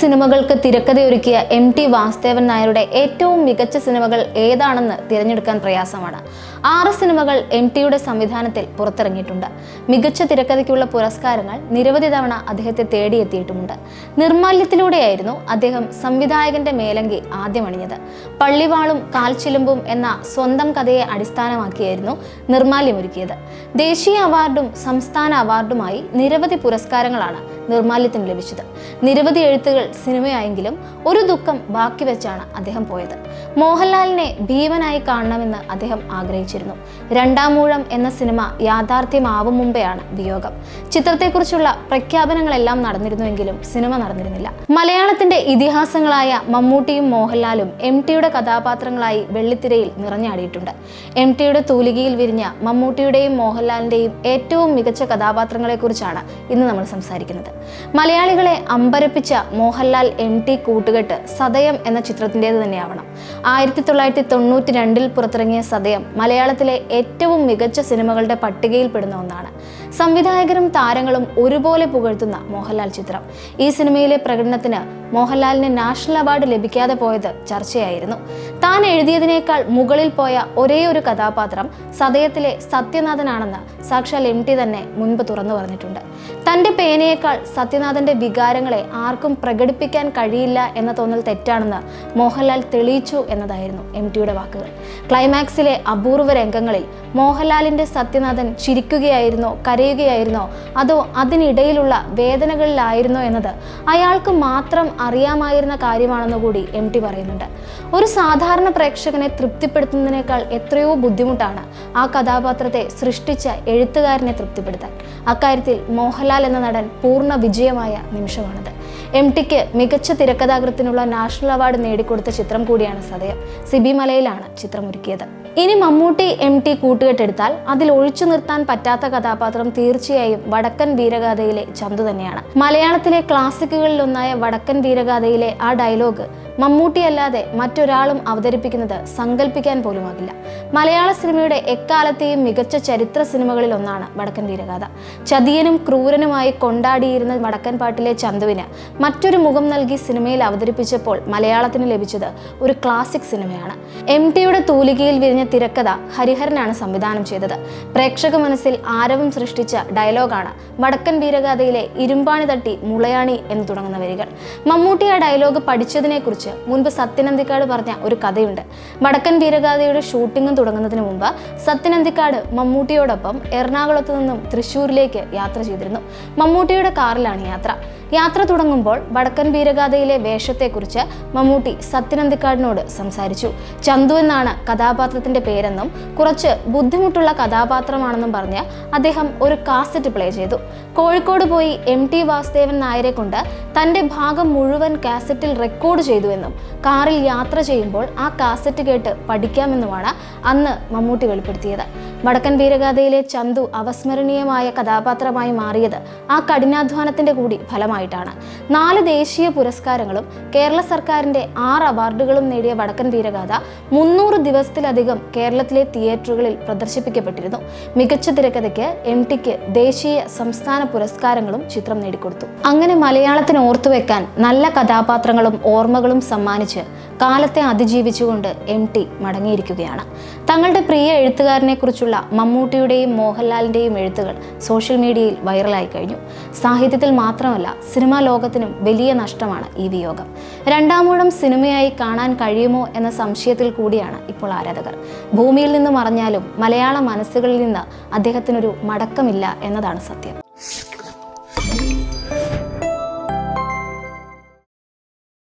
സിനിമകൾക്ക് തിരക്കഥയൊരുക്കിയ M T Vasudevan നായരുടെ ഏറ്റവും മികച്ച സിനിമകൾ ഏതാണെന്ന് തിരഞ്ഞെടുക്കാൻ പ്രയാസമാണ്. ആറ് സിനിമകൾ എം ടിയുടെ സംവിധാനത്തിൽ പുറത്തിറങ്ങിയിട്ടുണ്ട്. മികച്ച തിരക്കഥയ്ക്കുള്ള പുരസ്കാരങ്ങൾ നിരവധി തവണ അദ്ദേഹത്തെ തേടിയെത്തിയിട്ടുമുണ്ട്. നിർമാല്യത്തിലൂടെയായിരുന്നു അദ്ദേഹം സംവിധായകന്റെ മേലങ്കി ആദ്യം അണിഞ്ഞത് പള്ളിവാളും കാൽച്ചിലുമ്പും എന്ന സ്വന്തം കഥയെ അടിസ്ഥാനമാക്കിയായിരുന്നു നിർമാല്യമൊരുക്കിയത്. ദേശീയ അവാർഡും സംസ്ഥാന അവാർഡുമായി നിരവധി പുരസ്കാരങ്ങളാണ് നിർമാല്യത്തിന് ലഭിച്ചത്. നിരവധി എഴുത്തുകൾ സിനിമയായെങ്കിലും ഒരു ദുഃഖം ബാക്കി വെച്ചാണ് അദ്ദേഹം പോയത്. മോഹൻലാലിനെ ഭീമനായി കാണണമെന്ന് അദ്ദേഹം ആഗ്രഹിച്ചിരുന്നു. രണ്ടാമൂഴം എന്ന സിനിമ യാഥാർത്ഥ്യമാവും മുമ്പെയാണ് വിയോഗം. ചിത്രത്തെക്കുറിച്ചുള്ള പ്രഖ്യാപനങ്ങളെല്ലാം നടന്നിരുന്നുവെങ്കിലും സിനിമ നടന്നിരുന്നില്ല. മലയാളത്തിന്റെ ഇതിഹാസങ്ങളായ മമ്മൂട്ടിയും മോഹൻലാലും എം ടിയുടെ കഥാപാത്രങ്ങളായി വെള്ളിത്തിരയിൽ നിറഞ്ഞാടിയിട്ടുണ്ട്. എം ടിയുടെ തൂലികയിൽ വിരിഞ്ഞ മമ്മൂട്ടിയുടെയും മോഹൻലാലിന്റെയും ഏറ്റവും മികച്ച കഥാപാത്രങ്ങളെക്കുറിച്ചാണ് ഇന്ന് നമ്മൾ സംസാരിക്കുന്നത്. മലയാളികളെ അമ്പരപ്പിച്ച മോഹൻലാൽ എം ടി കൂട്ടുകെട്ട് സതയം എന്ന ചിത്രത്തിന്റേത് തന്നെയാവണം. ആയിരത്തി തൊള്ളായിരത്തി തൊണ്ണൂറ്റി രണ്ടിൽ പുറത്തിറങ്ങിയ സതയം മലയാളത്തിലെ ഏറ്റവും മികച്ച സിനിമകളുടെ പട്ടികയിൽപ്പെടുന്ന ഒന്നാണ്. സംവിധായകരും താരങ്ങളും ഒരുപോലെ പുകഴ്ത്തുന്ന മോഹൻലാൽ ചിത്രം. ഈ സിനിമയിലെ പ്രകടനത്തിന് മോഹൻലാലിന് നാഷണൽ അവാർഡ് ലഭിക്കാതെ പോയത് ചർച്ചയായിരുന്നു. താൻ എഴുതിയതിനേക്കാൾ മുകളിൽ പോയ ഒരേ ഒരു കഥാപാത്രം സതയത്തിലെ സത്യനാഥനാണെന്ന് സാക്ഷാൽ എം ടി തന്നെ മുൻപ് തുറന്നു പറഞ്ഞിട്ടുണ്ട്. തന്റെ പേനയേക്കാൾ സത്യനാഥന്റെ വികാരങ്ങളെ ആർക്കും പ്രകടിപ്പിക്കാൻ കഴിയില്ല എന്ന തോന്നൽ തെറ്റാണെന്ന് മോഹൻലാൽ തെളിയിച്ചു എന്നതായിരുന്നു എം ടിയുടെ വാക്കുകൾ. ക്ലൈമാക്സിലെ അപൂർവ രംഗങ്ങളിൽ മോഹൻലാലിന്റെ സത്യനാഥൻ ചിരിക്കുകയായിരുന്നോ കരയുകയായിരുന്നോ അതോ അതിനിടയിലുള്ള വേദനകളിലായിരുന്നോ എന്നത്? അയാൾക്ക് മാത്രം അറിയാമായിരുന്ന കാര്യമാണെന്ന് കൂടി എം ടി പറയുന്നുണ്ട്. ഒരു സാധാരണ പ്രേക്ഷകനെ തൃപ്തിപ്പെടുത്തുന്നതിനേക്കാൾ എത്രയോ ബുദ്ധിമുട്ടാണ് ആ കഥാപാത്രത്തെ സൃഷ്ടിച്ച എഴുത്തുകാരനെ തൃപ്തിപ്പെടുത്താൻ. അക്കാര്യത്തിൽ മോഹൻലാൽ എന്ന നടൻ പൂർണ വിജയമായ നിമിഷമാണത്. എം ടിക്ക് മികച്ച തിരക്കഥാകൃത്തിനുള്ള നാഷണൽ അവാർഡ് നേടിക്കൊടുത്ത ചിത്രം കൂടിയാണ് സദയം. സിബിമലയിലാണ് ചിത്രമൊരുക്കിയത്. ഇനി മമ്മൂട്ടി എം ടി കൂട്ടുകെട്ടെടുത്താൽ അതിൽ ഒഴിച്ചു നിർത്താൻ പറ്റാത്ത കഥാപാത്രം തീർച്ചയായും വടക്കൻ വീരഗാഥയിലെ ചന്തു തന്നെയാണ്. മലയാളത്തിലെ ക്ലാസിക്കുകളിലൊന്നായ വടക്കൻ വീരഗാഥയിലെ ആ ഡയലോഗ് മമ്മൂട്ടി അല്ലാതെ മറ്റൊരാളും അവതരിപ്പിക്കുന്നത് സങ്കല്പിക്കാൻ പോലുമാകില്ല. മലയാള സിനിമയുടെ എക്കാലത്തെയും മികച്ച ചരിത്ര സിനിമകളിൽ ഒന്നാണ് വടക്കൻ വീരഗാഥ. ചതിയനും ക്രൂരനുമായി കൊണ്ടാടിയിരുന്ന വടക്കൻ പാട്ടിലെ ചന്തുവിന് മറ്റൊരു മുഖം നൽകി സിനിമയിൽ അവതരിപ്പിച്ചപ്പോൾ മലയാളത്തിന് ലഭിച്ചത് ഒരു ക്ലാസിക് സിനിമയാണ്. എം ടിയുടെ തൂലികയിൽ വിരിഞ്ഞ തിരക്കഥ ഹരിഹരനാണ് സംവിധാനം ചെയ്തത്. പ്രേക്ഷക മനസ്സിൽ ആരവം സൃഷ്ടിച്ച ഡയലോഗാണ് വടക്കൻ വീരഗാഥയിലെ ഇരുമ്പാണി തട്ടി മുളയാണി എന്ന് തുടങ്ങുന്ന വരികൾ. മമ്മൂട്ടി ആ ഡയലോഗ് പഠിച്ചതിനെക്കുറിച്ച് മുൻപ് സത്യനന്ദിക്കാട് പറഞ്ഞ ഒരു കഥയുണ്ട്. വടക്കൻ വീരഗാഥയുടെ ഷൂട്ടിംഗും തുടങ്ങുന്നതിന് മുമ്പ് സത്യനന്ദിക്കാട് മമ്മൂട്ടിയോടൊപ്പം എറണാകുളത്ത് നിന്നും തൃശ്ശൂരിലേക്ക് യാത്ര ചെയ്തിരുന്നു. മമ്മൂട്ടിയുടെ കാറിലാണ് യാത്ര. യാത്ര തുടങ്ങുമ്പോൾ വടക്കൻ വീരഗാഥയിലെ വേഷത്തെക്കുറിച്ച് മമ്മൂട്ടി സത്യനന്ദിക്കാടിനോട് സംസാരിച്ചു. ചന്തു എന്നാണ് കഥാപാത്രത്തിന്റെ പേരെന്നും കുറച്ച് ബുദ്ധിമുട്ടുള്ള കഥാപാത്രമാണെന്നും പറഞ്ഞ് അദ്ദേഹം ഒരു കാസറ്റ് പ്ലേ ചെയ്തു. കോഴിക്കോട് പോയി എം ടി വാസുദേവൻ നായരെ കൊണ്ട് തന്റെ ഭാഗം മുഴുവൻ കാസറ്റിൽ റെക്കോർഡ് ചെയ്തുവെന്നും കാറിൽ യാത്ര ചെയ്യുമ്പോൾ ആ കാസറ്റ് കേട്ട് പഠിക്കാമെന്നുമാണ് അന്ന് മമ്മൂട്ടി വെളിപ്പെടുത്തിയത്. വടക്കൻ വീരഗാഥയിലെ ചന്തു അവസ്മരണീയമായ കഥാപാത്രമായി മാറിയത് ആ കഠിനാധ്വാനത്തിന്റെ കൂടി ഫലമായിട്ടാണ്. നാല് ദേശീയ പുരസ്കാരങ്ങളും കേരള സർക്കാരിന്റെ ആറ് അവാർഡുകളും നേടിയ വടക്കൻ വീരഗാഥ മുന്നൂറ് ദിവസത്തിലധികം കേരളത്തിലെ തിയേറ്ററുകളിൽ പ്രദർശിപ്പിക്കപ്പെട്ടിരുന്നു. മികച്ച തിരക്കഥയ്ക്ക് എം ടിക്ക് ദേശീയ സംസ്ഥാന പുരസ്കാരങ്ങളും ചിത്രം നേടിക്കൊടുത്തു. അങ്ങനെ മലയാളത്തിന് ഓർത്തുവെക്കാൻ നല്ല കഥാപാത്രങ്ങളും ഓർമ്മകളും സമ്മാനിച്ച് കാലത്തെ അതിജീവിച്ചുകൊണ്ട് എം ടി മടങ്ങിയിരിക്കുകയാണ്. തങ്ങളുടെ പ്രിയ എഴുത്തുകാരനെ കുറിച്ചുള്ള മമ്മൂട്ടിയുടെയും മോഹൻലാലിന്റെയും എഴുത്തുകൾ സോഷ്യൽ മീഡിയയിൽ വൈറലായി കഴിഞ്ഞു. സാഹിത്യത്തിൽ മാത്രമല്ല സിനിമാ ലോകത്തിനും വലിയ നഷ്ടമാണ് ഈ വിയോഗം. രണ്ടാമൂഴം സിനിമയായി കാണാൻ കഴിയുമോ എന്ന സംശയത്തിൽ കൂടിയാണ് ഇപ്പോൾ ആരാധകർ. ഭൂമിയിൽ നിന്ന് മറഞ്ഞാലും മലയാള മനസ്സുകളിൽ നിന്ന് അദ്ദേഹത്തിനൊരു മടക്കമില്ല എന്നതാണ് സത്യം.